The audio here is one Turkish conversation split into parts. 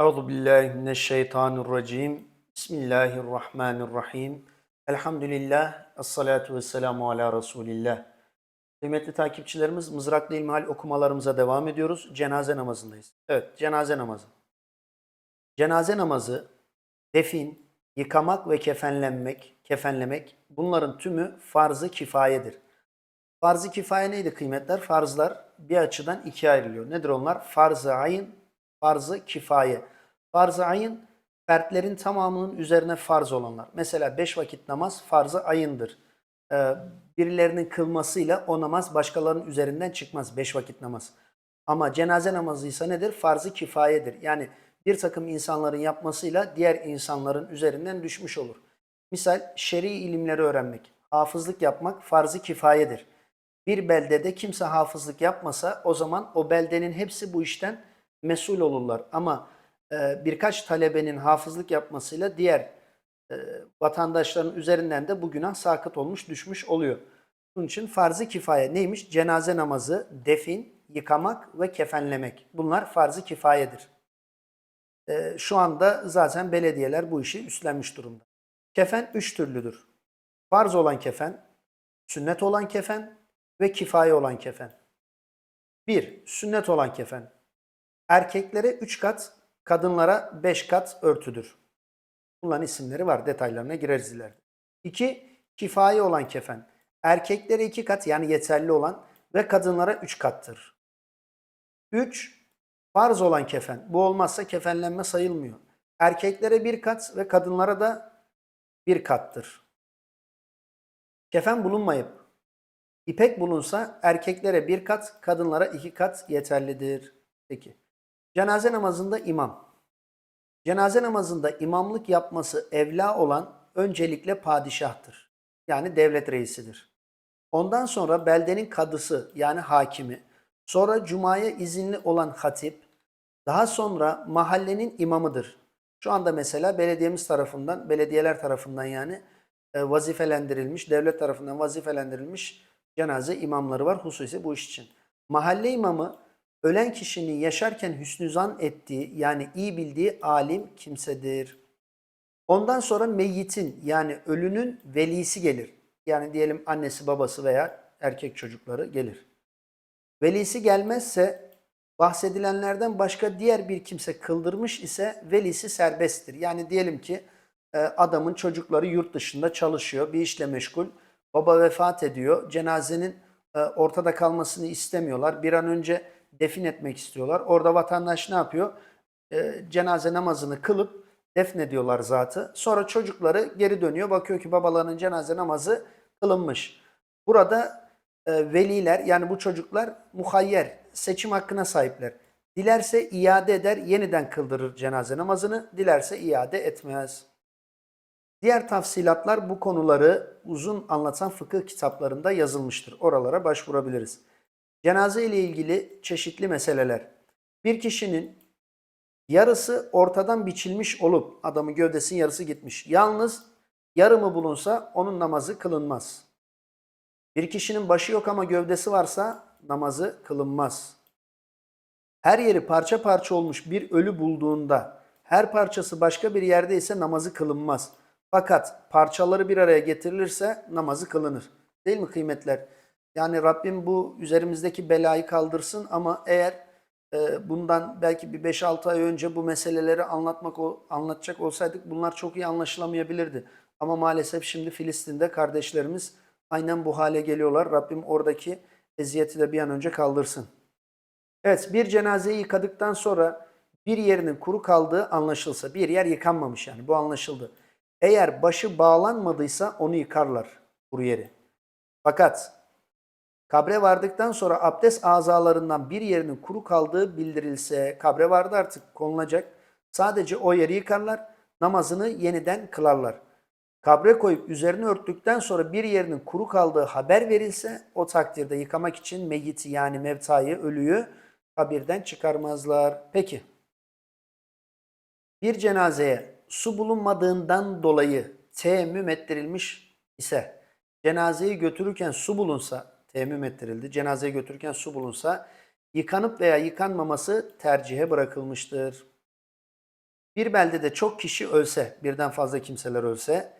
Euzu billahi mineşşeytanirracim. Bismillahirrahmanirrahim. Elhamdülillah. Esselatu vesselamu ala Resulillah. Kıymetli takipçilerimiz Mızraklı İlmihal okumalarımıza devam ediyoruz. Cenaze namazındayız. Evet, cenaze namazı. Cenaze namazı, defin, yıkamak ve kefenlenmek, kefenlemek bunların tümü farz-ı kifayedir. Farz-ı kifaye neydi kıymetler? Farzlar bir açıdan ikiye ayrılıyor. Nedir onlar? Farz-ı ayın, farz-ı kifaye. Farz-ı ayın fertlerin tamamının üzerine farz olanlar. Mesela beş vakit namaz farz-ı ayındır. Ee, birilerinin kılmasıyla o namaz başkalarının üzerinden çıkmaz. Beş vakit namaz. Ama cenaze namazı ise nedir? Farz-ı kifayedir. Yani bir takım insanların yapmasıyla diğer insanların üzerinden düşmüş olur. Misal şer'i ilimleri öğrenmek, hafızlık yapmak farz-ı kifayedir. Bir beldede kimse hafızlık yapmasa o zaman o beldenin hepsi bu işten mesul olurlar. Ama e, birkaç talebenin hafızlık yapmasıyla diğer e, vatandaşların üzerinden de bu günah sakıt olmuş, düşmüş oluyor. Bunun için farz-ı kifaye neymiş? Cenaze namazı, defin, yıkamak ve kefenlemek. Bunlar farz-ı kifayedir. E, şu anda zaten belediyeler bu işi üstlenmiş durumda. Kefen üç türlüdür. Farz olan kefen, sünnet olan kefen ve kifaye olan kefen. Bir, sünnet olan kefen. Erkeklere üç kat, kadınlara beş kat örtüdür. Bunların isimleri var. Detaylarına gireriz ileride. İki, kifaye olan kefen. Erkeklere iki kat yani yeterli olan ve kadınlara üç kattır. Üç, farz olan kefen. Bu olmazsa kefenlenme sayılmıyor. Erkeklere bir kat ve kadınlara da bir kattır. Kefen bulunmayıp ipek bulunsa erkeklere bir kat, kadınlara iki kat yeterlidir. Peki. Cenaze namazında imam. Cenaze namazında imamlık yapması evla olan öncelikle padişahtır. Yani devlet reisidir. Ondan sonra beldenin kadısı yani hakimi, sonra cumaya izinli olan hatip, daha sonra mahallenin imamıdır. Şu anda mesela belediyemiz tarafından, belediyeler tarafından yani e, vazifelendirilmiş, devlet tarafından vazifelendirilmiş cenaze imamları var hususi bu iş için. Mahalle imamı ölen kişinin yaşarken hüsnü zan ettiği yani iyi bildiği alim kimsedir. Ondan sonra meyyitin yani ölünün velisi gelir. Yani diyelim annesi babası veya erkek çocukları gelir. Velisi gelmezse bahsedilenlerden başka diğer bir kimse kıldırmış ise velisi serbesttir. Yani diyelim ki e, adamın çocukları yurt dışında çalışıyor, bir işle meşgul. Baba vefat ediyor. Cenazenin e, ortada kalmasını istemiyorlar. Bir an önce defin etmek istiyorlar. Orada vatandaş ne yapıyor? E, cenaze namazını kılıp defnediyorlar zatı. Sonra çocukları geri dönüyor. Bakıyor ki babalarının cenaze namazı kılınmış. Burada e, veliler yani bu çocuklar muhayyer, seçim hakkına sahipler. Dilerse iade eder, yeniden kıldırır cenaze namazını. Dilerse iade etmez. Diğer tafsilatlar bu konuları uzun anlatan fıkıh kitaplarında yazılmıştır. Oralara başvurabiliriz. Cenaze ile ilgili çeşitli meseleler. Bir kişinin yarısı ortadan biçilmiş olup adamın gövdesinin yarısı gitmiş. Yalnız yarımı bulunsa onun namazı kılınmaz. Bir kişinin başı yok ama gövdesi varsa namazı kılınmaz. Her yeri parça parça olmuş bir ölü bulduğunda her parçası başka bir yerde ise namazı kılınmaz. Fakat parçaları bir araya getirilirse namazı kılınır. Değil mi kıymetler? Yani Rabbim bu üzerimizdeki belayı kaldırsın ama eğer e, bundan belki bir 5-6 ay önce bu meseleleri anlatmak anlatacak olsaydık bunlar çok iyi anlaşılamayabilirdi. Ama maalesef şimdi Filistin'de kardeşlerimiz aynen bu hale geliyorlar. Rabbim oradaki eziyeti de bir an önce kaldırsın. Evet bir cenazeyi yıkadıktan sonra bir yerinin kuru kaldığı anlaşılsa bir yer yıkanmamış yani bu anlaşıldı. Eğer başı bağlanmadıysa onu yıkarlar kuru yeri. Fakat kabre vardıktan sonra abdest azalarından bir yerinin kuru kaldığı bildirilse kabre vardı artık konulacak. Sadece o yeri yıkarlar namazını yeniden kılarlar. Kabre koyup üzerine örttükten sonra bir yerinin kuru kaldığı haber verilse o takdirde yıkamak için meyyiti yani mevtayı, ölüyü kabirden çıkarmazlar. Peki bir cenazeye su bulunmadığından dolayı teyemmüm ettirilmiş ise cenazeyi götürürken su bulunsa teyemmüm ettirildi. Cenazeyi götürürken su bulunsa yıkanıp veya yıkanmaması tercihe bırakılmıştır. bir beldede çok kişi ölse, birden fazla kimseler ölse,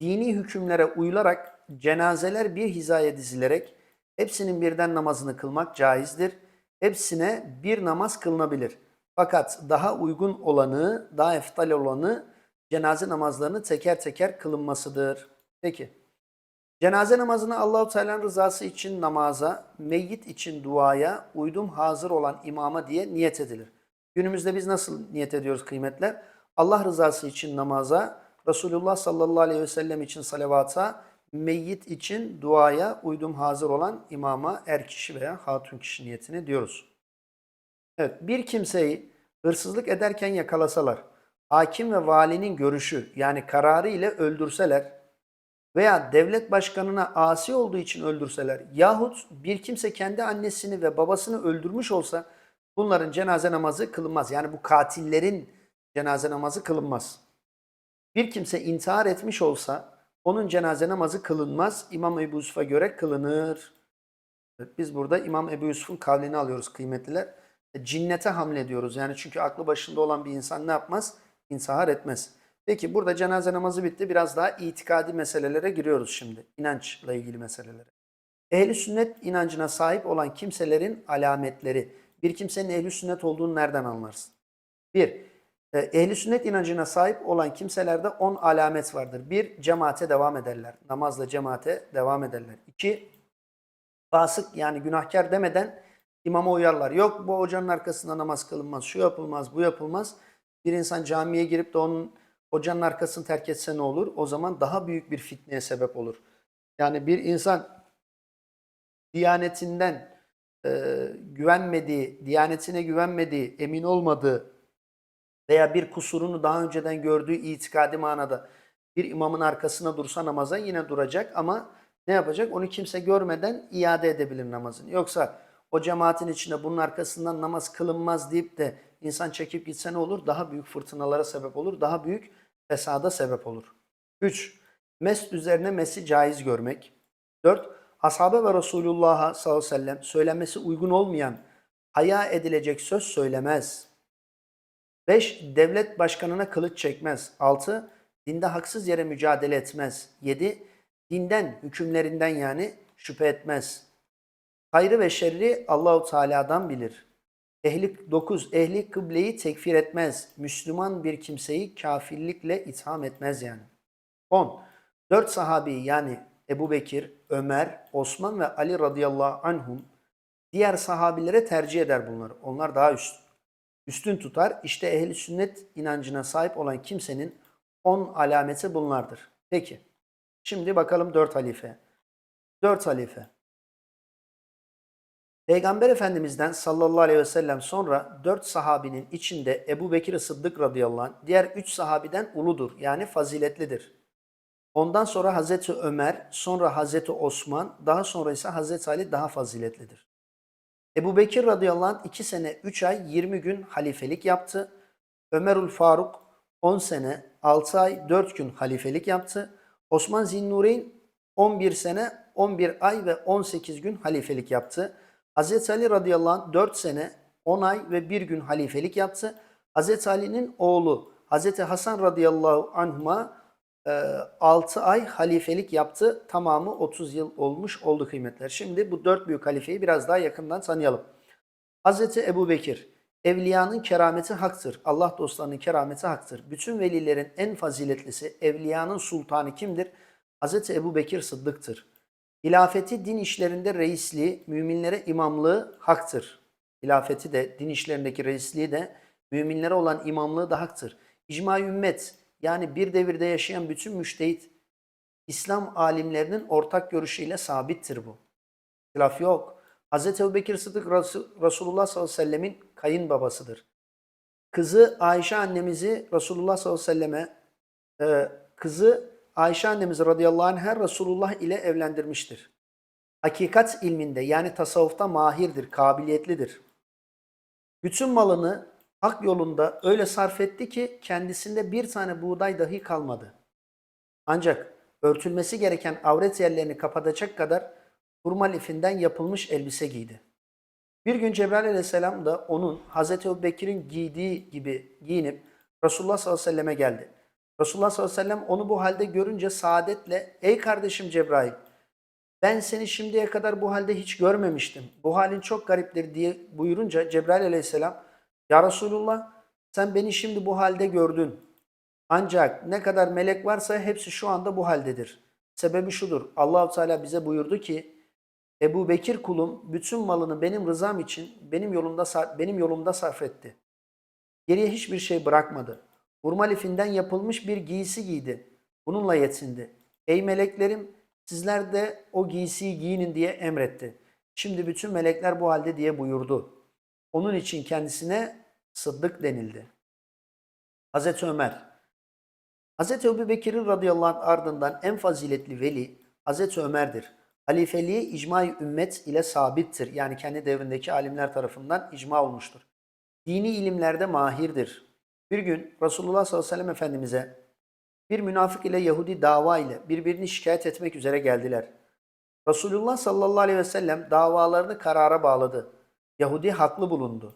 dini hükümlere uyularak cenazeler bir hizaya dizilerek hepsinin birden namazını kılmak caizdir. Hepsine bir namaz kılınabilir. Fakat daha uygun olanı, daha eftal olanı cenaze namazlarını teker teker kılınmasıdır. Peki. Cenaze namazını Allahu Teala'nın rızası için namaza, meyyit için duaya, uydum hazır olan imama diye niyet edilir. Günümüzde biz nasıl niyet ediyoruz kıymetler? Allah rızası için namaza, Resulullah sallallahu aleyhi ve sellem için salavata, meyyit için duaya, uydum hazır olan imama, er kişi veya hatun kişi niyetini diyoruz. Evet, bir kimseyi hırsızlık ederken yakalasalar, hakim ve valinin görüşü yani kararı ile öldürseler veya devlet başkanına asi olduğu için öldürseler yahut bir kimse kendi annesini ve babasını öldürmüş olsa bunların cenaze namazı kılınmaz. Yani bu katillerin cenaze namazı kılınmaz. Bir kimse intihar etmiş olsa onun cenaze namazı kılınmaz. İmam Ebu Yusuf'a göre kılınır. Biz burada İmam Ebu Yusuf'un kavlini alıyoruz kıymetliler. E, Cinnete hamlediyoruz. Yani çünkü aklı başında olan bir insan ne yapmaz? İntihar etmez. Peki burada cenaze namazı bitti. Biraz daha itikadi meselelere giriyoruz şimdi. İnançla ilgili meselelere. Ehli sünnet inancına sahip olan kimselerin alametleri. Bir kimsenin ehli sünnet olduğunu nereden anlarsın? Bir, e, ehli sünnet inancına sahip olan kimselerde 10 alamet vardır. Bir, cemaate devam ederler. Namazla cemaate devam ederler. İki, fasık yani günahkar demeden imama uyarlar. Yok bu hocanın arkasında namaz kılınmaz, şu yapılmaz, bu yapılmaz. Bir insan camiye girip de onun hocanın arkasını terk etse ne olur? O zaman daha büyük bir fitneye sebep olur. Yani bir insan diyanetinden e, güvenmediği, diyanetine güvenmediği, emin olmadığı veya bir kusurunu daha önceden gördüğü itikadi manada bir imamın arkasına dursa namaza yine duracak ama ne yapacak? Onu kimse görmeden iade edebilir namazını. Yoksa o cemaatin içinde bunun arkasından namaz kılınmaz deyip de insan çekip gitse ne olur? Daha büyük fırtınalara sebep olur. Daha büyük fesada sebep olur. 3. Mest üzerine mesi caiz görmek. 4. Ashabe ve Resulullah'a sallallahu aleyhi ve sellem söylenmesi uygun olmayan haya edilecek söz söylemez. 5. Devlet başkanına kılıç çekmez. 6. Dinde haksız yere mücadele etmez. 7. Dinden, hükümlerinden yani şüphe etmez. Hayrı ve şerri Allahu Teala'dan bilir. Ehli 9. Ehli kıbleyi tekfir etmez. Müslüman bir kimseyi kafirlikle itham etmez yani. 10. Dört sahabi yani Ebu Bekir, Ömer, Osman ve Ali radıyallahu anhum diğer sahabilere tercih eder bunları. Onlar daha üstün. Üstün tutar. İşte ehli sünnet inancına sahip olan kimsenin 10 alameti bunlardır. Peki. Şimdi bakalım 4 halife. 4 halife. Peygamber Efendimiz'den sallallahu aleyhi ve sellem sonra dört sahabinin içinde Ebu Bekir Sıddık radıyallahu anh diğer üç sahabiden uludur yani faziletlidir. Ondan sonra Hazreti Ömer, sonra Hazreti Osman, daha sonra ise Hazreti Ali daha faziletlidir. Ebu Bekir radıyallahu anh 2 sene 3 ay 20 gün halifelik yaptı. Ömerül Faruk 10 sene 6 ay 4 gün halifelik yaptı. Osman Zinnureyn 11 sene 11 ay ve 18 gün halifelik yaptı. Hazreti Ali radıyallahu anh 4 sene 10 ay ve 1 gün halifelik yaptı. Hazreti Ali'nin oğlu Hazreti Hasan radıyallahu anhuma 6 ay halifelik yaptı. Tamamı 30 yıl olmuş oldu kıymetler. Şimdi bu dört büyük halifeyi biraz daha yakından tanıyalım. Hazreti Ebu Bekir, evliyanın kerameti haktır. Allah dostlarının kerameti haktır. Bütün velilerin en faziletlisi, evliyanın sultanı kimdir? Hazreti Ebu Bekir Sıddık'tır. Hilafeti din işlerinde reisliği, müminlere imamlığı haktır. Hilafeti de, din işlerindeki reisliği de, müminlere olan imamlığı da haktır. İcma ümmet, yani bir devirde yaşayan bütün müştehit, İslam alimlerinin ortak görüşüyle sabittir bu. İhtilaf yok. Hz. Ebu Bekir Sıddık Resul- Resulullah sallallahu aleyhi ve sellemin kayınbabasıdır. Kızı Ayşe annemizi Resulullah sallallahu aleyhi ve selleme, e, kızı Ayşe annemiz radıyallahu anh Resulullah ile evlendirmiştir. Hakikat ilminde yani tasavvufta mahirdir, kabiliyetlidir. Bütün malını hak yolunda öyle sarf etti ki kendisinde bir tane buğday dahi kalmadı. Ancak örtülmesi gereken avret yerlerini kapatacak kadar hurma lifinden yapılmış elbise giydi. Bir gün Cebrail aleyhisselam da onun Hazreti Ebu Bekir'in giydiği gibi giyinip Resulullah sallallahu aleyhi ve selleme geldi. Resulullah sallallahu aleyhi ve sellem onu bu halde görünce saadetle ey kardeşim Cebrail ben seni şimdiye kadar bu halde hiç görmemiştim. Bu halin çok gariptir diye buyurunca Cebrail aleyhisselam ya Resulullah sen beni şimdi bu halde gördün. Ancak ne kadar melek varsa hepsi şu anda bu haldedir. Sebebi şudur. Allahu Teala bize buyurdu ki Ebu Bekir kulum bütün malını benim rızam için benim yolumda benim yolumda sarf etti. Geriye hiçbir şey bırakmadı. Hurma lifinden yapılmış bir giysi giydi. Bununla yetindi. Ey meleklerim sizler de o giysiyi giyinin diye emretti. Şimdi bütün melekler bu halde diye buyurdu. Onun için kendisine Sıddık denildi. Hazreti Ömer Hazreti Ebu Bekir'in radıyallahu anh ardından en faziletli veli Hazreti Ömer'dir. Halifeliği icma-i ümmet ile sabittir. Yani kendi devrindeki alimler tarafından icma olmuştur. Dini ilimlerde mahirdir. Bir gün Resulullah sallallahu aleyhi ve sellem Efendimiz'e bir münafık ile Yahudi dava ile birbirini şikayet etmek üzere geldiler. Resulullah sallallahu aleyhi ve sellem davalarını karara bağladı. Yahudi haklı bulundu.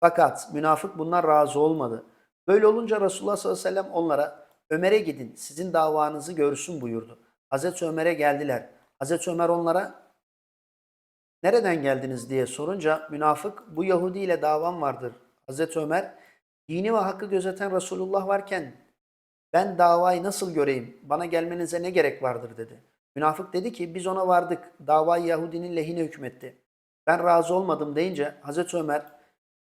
Fakat münafık bundan razı olmadı. Böyle olunca Resulullah sallallahu aleyhi ve sellem onlara Ömer'e gidin sizin davanızı görsün buyurdu. Hazreti Ömer'e geldiler. Hazreti Ömer onlara nereden geldiniz diye sorunca münafık bu Yahudi ile davam vardır. Hazreti Ömer dini ve hakkı gözeten Resulullah varken ben davayı nasıl göreyim? Bana gelmenize ne gerek vardır dedi. Münafık dedi ki biz ona vardık. Davayı Yahudinin lehine hükmetti. Ben razı olmadım deyince Hazreti Ömer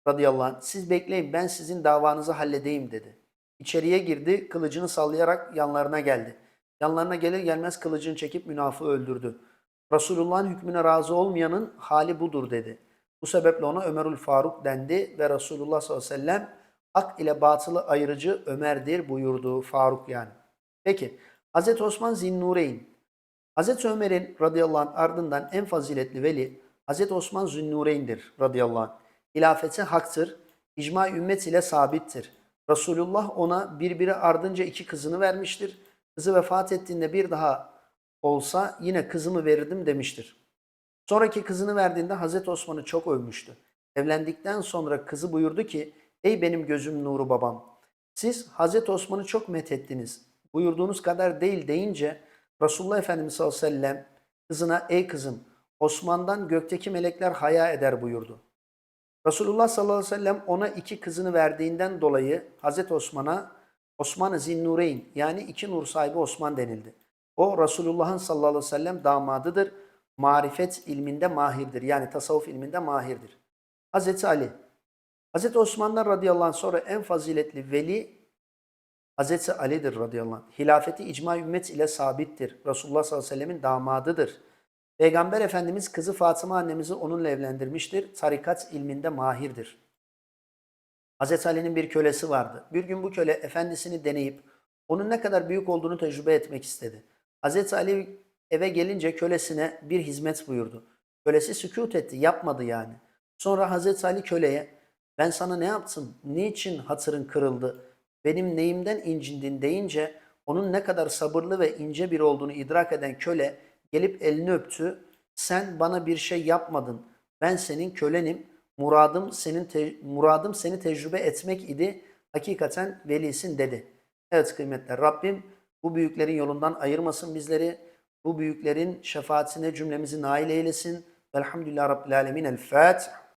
radıyallahu anh siz bekleyin ben sizin davanızı halledeyim dedi. İçeriye girdi kılıcını sallayarak yanlarına geldi. Yanlarına gelir gelmez kılıcını çekip münafığı öldürdü. Resulullah'ın hükmüne razı olmayanın hali budur dedi. Bu sebeple ona Ömerül Faruk dendi ve Resulullah sallallahu aleyhi ve sellem hak ile batılı ayırıcı Ömer'dir buyurdu. Faruk yani. Peki Hazreti Osman Zinnureyn. Hazreti Ömer'in radıyallahu anh ardından en faziletli veli Hazreti Osman Zinnureyn'dir radıyallahu anh. Hilafeti haktır, icma ümmet ile sabittir. Resulullah ona birbiri ardınca iki kızını vermiştir. Kızı vefat ettiğinde bir daha olsa yine kızımı verirdim demiştir. Sonraki kızını verdiğinde Hazreti Osman'ı çok övmüştü. Evlendikten sonra kızı buyurdu ki, Ey benim gözüm nuru babam, siz Hazreti Osman'ı çok methettiniz. Buyurduğunuz kadar değil deyince Resulullah Efendimiz sallallahu aleyhi ve sellem kızına ey kızım Osman'dan gökteki melekler haya eder buyurdu. Resulullah sallallahu aleyhi ve sellem ona iki kızını verdiğinden dolayı Hazreti Osman'a Osman-ı Zinnureyn yani iki nur sahibi Osman denildi. O Resulullah'ın sallallahu aleyhi ve sellem damadıdır. Marifet ilminde mahirdir. Yani tasavvuf ilminde mahirdir. Hazreti Ali. Hazreti Osman'dan radıyallahu anh sonra en faziletli veli Hazreti Ali'dir radıyallahu anh. Hilafeti icma ümmet ile sabittir. Resulullah sallallahu aleyhi ve sellemin damadıdır. Peygamber Efendimiz kızı Fatıma annemizi onunla evlendirmiştir. Tarikat ilminde mahirdir. Hazreti Ali'nin bir kölesi vardı. Bir gün bu köle efendisini deneyip onun ne kadar büyük olduğunu tecrübe etmek istedi. Hazreti Ali eve gelince kölesine bir hizmet buyurdu. Kölesi sükut etti, yapmadı yani. Sonra Hazreti Ali köleye ben sana ne yaptım, niçin hatırın kırıldı, benim neyimden incindin deyince onun ne kadar sabırlı ve ince biri olduğunu idrak eden köle gelip elini öptü. Sen bana bir şey yapmadın. Ben senin kölenim. Muradım senin te- muradım seni tecrübe etmek idi. Hakikaten velisin dedi. Evet kıymetler Rabbim bu büyüklerin yolundan ayırmasın bizleri. Bu büyüklerin şefaatine cümlemizi nail eylesin. Velhamdülillah Rabbil Alemin. El Fatiha.